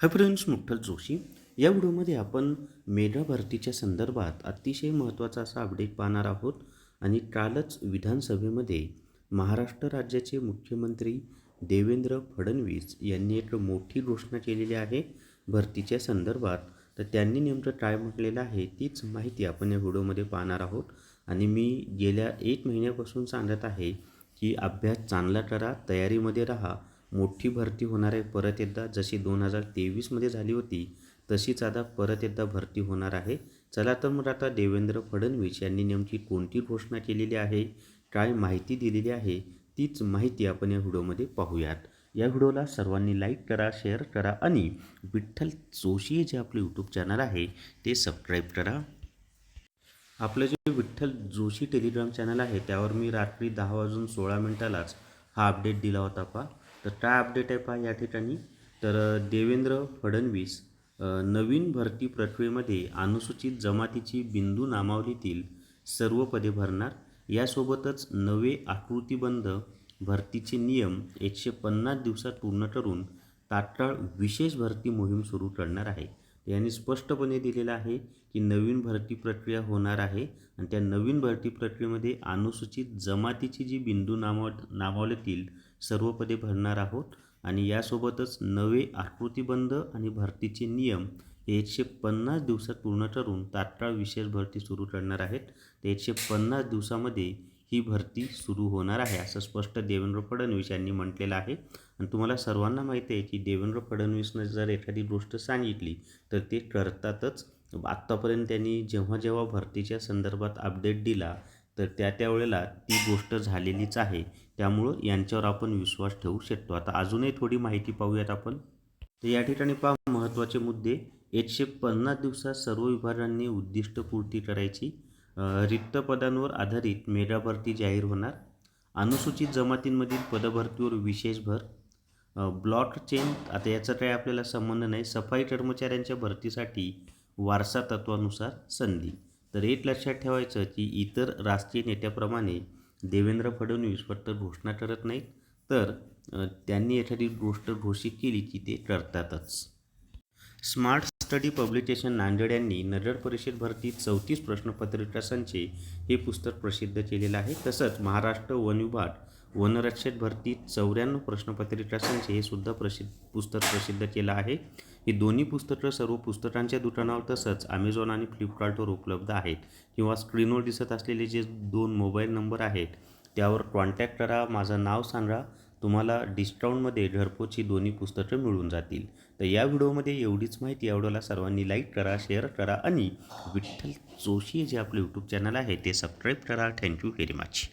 Hi friends मुठ्ठल Joshi या व्हिडिओमध्ये आपण मेगा भरतीच्या संदर्भात अतिशय महत्त्वाचा असा अपडेट पाहणार आहोत आणि कालच विधानसभेमध्ये महाराष्ट्र राज्याचे मुख्यमंत्री देवेंद्र फडणवीस यांनी एक मोठी घोषणा केलेली आहे भरतीच्या संदर्भात. तर त्यांनी नेमकं काय म्हटलेलं आहे तीच माहिती आपण या व्हिडिओमध्ये पाहणार आहोत. आणि मी गेल्या एक महिन्यापासून सांगत आहे की अभ्यास चांगला करा तयारीमध्ये राहा मोठी भरती होणार आहे परत एकदा जशी दोन हजार तेवीसमध्ये झाली होती तशीच आता परत एकदा भरती होणार आहे. चला तर मग आता देवेंद्र फडणवीस यांनी नेमकी कोणती घोषणा केलेली आहे काय माहिती दिलेली आहे तीच माहिती आपण या व्हिडिओमध्ये पाहूयात. या व्हिडिओला सर्वांनी लाईक करा शेअर करा आणि विठ्ठल जोशी जे आपले यूट्यूब चॅनल आहे ते सबस्क्राईब करा. आपलं जे विठ्ठल जोशी टेलिग्राम चॅनल आहे त्यावर मी रात्री दहा वाजून सोळा मिनिटालाच हा अपडेट दिला होता पा तर काय अपडेट आहे पहा या ठिकाणी. तर देवेंद्र फडणवीस नवीन भरती प्रक्रियेमध्ये अनुसूचित जमातीची बिंदू नामावलीतील सर्व पदे भरणार. यासोबतच नवे आकृतीबंध भरतीचे नियम एकशे पन्नास दिवसात पूर्ण करून तात्काळ विशेष भरती मोहीम सुरू करणार आहे. यांनी स्पष्टपणे दिलेलं आहे की नवीन भरती प्रक्रिया होणार आहे आणि त्या नवीन भरती प्रक्रियेमध्ये अनुसूचित जमातीची जी बिंदू नामाव नामावलीतील सर्व पदे भरणार आहोत. आणि यासोबतच नवे आकृतीबंध आणि भरतीचे नियम हे एकशे पन्नास दिवसात पूर्ण करून तात्काळ विशेष भरती सुरू करणार आहेत. तर एकशे पन्नास दिवसामध्ये ही भरती सुरू होणार आहे असं स्पष्ट देवेंद्र फडणवीस यांनी म्हटलेलं आहे. आणि तुम्हाला सर्वांना माहिती आहे की देवेंद्र फडणवीसनं जर एखादी गोष्ट सांगितली तर ते करतातच आत्तापर्यंत त्यांनी जेव्हा जेव्हा भरतीच्या संदर्भात अपडेट दिला तर त्या त्या वेळेला ती गोष्ट झालेलीच आहे. त्यामुळं यांच्यावर आपण विश्वास ठेवू शकतो. आता अजूनही थोडी माहिती पाहूयात आपण. तर या ठिकाणी पहा महत्त्वाचे मुद्दे. एकशे पन्नास दिवसात सर्व विभागांनी उद्दिष्टपूर्ती करायची. रिक्त पदांवर आधारित मेगा भरती जाहीर होणार. अनुसूचित जमातींमधील पदभरतीवर विशेष भर. ब्लॉक चेन आता याचा काही आपल्याला संबंध नाही. सफाई कर्मचाऱ्यांच्या भरतीसाठी वारसा तत्वानुसार संधी. तर एक लक्षात ठेवायचं की इतर राष्ट्रीय नेत्याप्रमाणे देवेंद्र फडणवीस फक्त घोषणा करत नाहीत. तर त्यांनी एखादी गोष्ट घोषित केली की ते करतातच स्मार्ट स्टडी पब्लिकेशन नांदेड यांनी नगर परिषद भरती चौतीस प्रश्नपत्रिका संचे हे पुस्तक प्रसिद्ध केलेलं आहे. तसंच महाराष्ट्र वन विभाग वनरक्षक भरती चौऱ्याण्णव प्रश्नपत्रिका संच हे सुद्धा प्रसिद्ध पुस्तक प्रसिद्ध केलं आहे. ही दोन्ही पुस्तकं सर्व पुस्तकांच्या दुकानावर तसंच अमेझॉन आणि फ्लिपकार्टवर उपलब्ध आहेत. किंवा स्क्रीनवर दिसत असलेले जे दोन मोबाईल नंबर आहेत त्यावर कॉन्टॅक्ट करा. माझं नाव सांगा. तुम्हाला डिस्काउंटमध्ये घरपोची दोन्ही पुस्तकं मिळून जातील. तर या व्हिडिओमध्ये एवढीच माहिती आवडवला सर्वांनी लाईक करा शेअर करा आणि विठ्ठल जोशी जे आपलं यूट्यूब चॅनल आहे ते सबस्क्राईब करा. Thank you very much